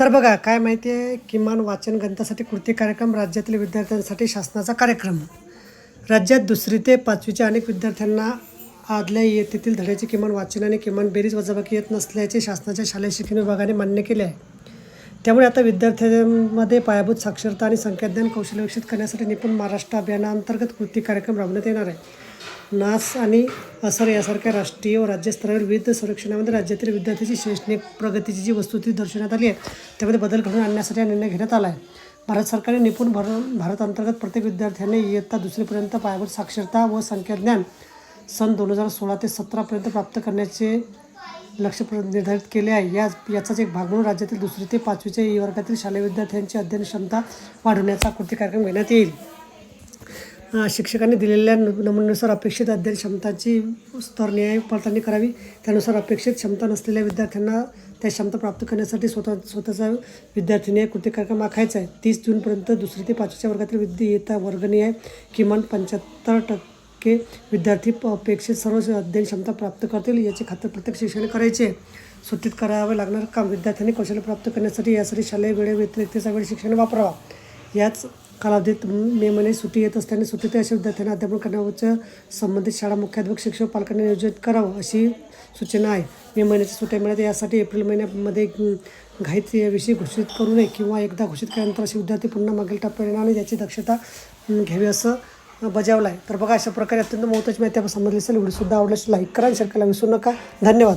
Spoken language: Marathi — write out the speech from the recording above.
तर बघा काय माहिती आहे? किमान वाचन ग्रंथासाठी कृती कार्यक्रम राज्यातील विद्यार्थ्यांसाठी शासनाचा कार्यक्रम. राज्यात दुसरी ते पाचवीच्या अनेक विद्यार्थ्यांना आदल्या इयत्तेतील धड्याचे किमान वाचन आणि किमान बेरीज वजाबाकी येत नसल्याचे शासनाच्या शालेय शिक्षण विभागाने मान्य केले आहे. त्यामुळे आता विद्यार्थ्यांमध्ये पायाभूत साक्षरता आणि संख्याज्ञान कौशल्य विकसित करण्यासाठी निपुण महाराष्ट्र अभियानाअंतर्गत कृती कार्यक्रम राबवण्यात येणार आहे. नास आणि असर यासारख्या राष्ट्रीय व राज्यस्तरावर विविध सर्वेक्षणामध्ये राज्यातील विद्यार्थ्यांची शैक्षणिक प्रगतीची जी वस्तुस्थिती दर्शवण्यात आली आहे त्यामध्ये बदल घडवून आणण्यासाठी हा निर्णय घेण्यात आला आहे. भारत सरकारने निपुण भर भारत अंतर्गत प्रत्येक विद्यार्थ्याने इयत्ता दुसरीपर्यंत पायाभूत साक्षरता व संख्याज्ञान सन दोन हजार सोळा ते सतरापर्यंत प्राप्त करण्याचे लक्ष निर्धारित केले आहे. या याचाच एक भाग म्हणून राज्यातील दुसरी ते पाचवीच्या ई वर्गातील शालेय विद्यार्थ्यांची अध्ययन क्षमता वाढवण्याचा कृती कार्यक्रम घेण्यात येईल. शिक्षकांनी दिलेल्या नमुन्यानुसार अपेक्षित अध्ययन क्षमताची स्तर पडताळणी करावी. त्यानुसार अपेक्षित क्षमता नसलेल्या विद्यार्थ्यांना त्या क्षमता प्राप्त करण्यासाठी स्वतः स्वतःचा विद्यार्थिनीय कृती कार्यक्रम आखायचा आहे. तीस जूनपर्यंत दुसरी ते पाचवीच्या वर्गातील विद्यार्थी वर्गनीय किमान पंच्याहत्तर टक्के विद्यार्थी प- अपेक्षित सर्व अध्ययन क्षमता प्राप्त करतील याची खात्री प्रत्येक शिक्षकाने करायची आहे. सुट्टीत करावं लागणार काम विद्यार्थ्यांनी कौशल्य प्राप्त करण्यासाठी यासाठी शालेय वेळे व्यतिरिक्तचा वेळ शिक्षण वापरावा. याच कालावधीत मे महिने सुट्टी येत असल्याने सुट्टीत अशा विद्यार्थ्यांना अध्यापन करण्याच्या संबंधित शाळा मुख्याध्यापक शिक्षक पालकांनी नियोजित करावं अशी सूचना आहे. मे महिन्याच्या सुट्ट्या मिळत यासाठी एप्रिल महिन्यामध्ये घाईत याविषयी घोषित करू नये किंवा एकदा घोषित केल्यानंतर असे विद्यार्थी पुन्हा मागील टप्प्यात येणार आणि याची दक्षता घ्यावी असं बजावलं आहे. तर बघा अशा प्रकारे अत्यंत महत्त्वाची माहिती आपण समजली असेल. व्हिडिओसुद्धा आवडल्यास लाईक करा आणि शेअर करायला विसरू नका. धन्यवाद.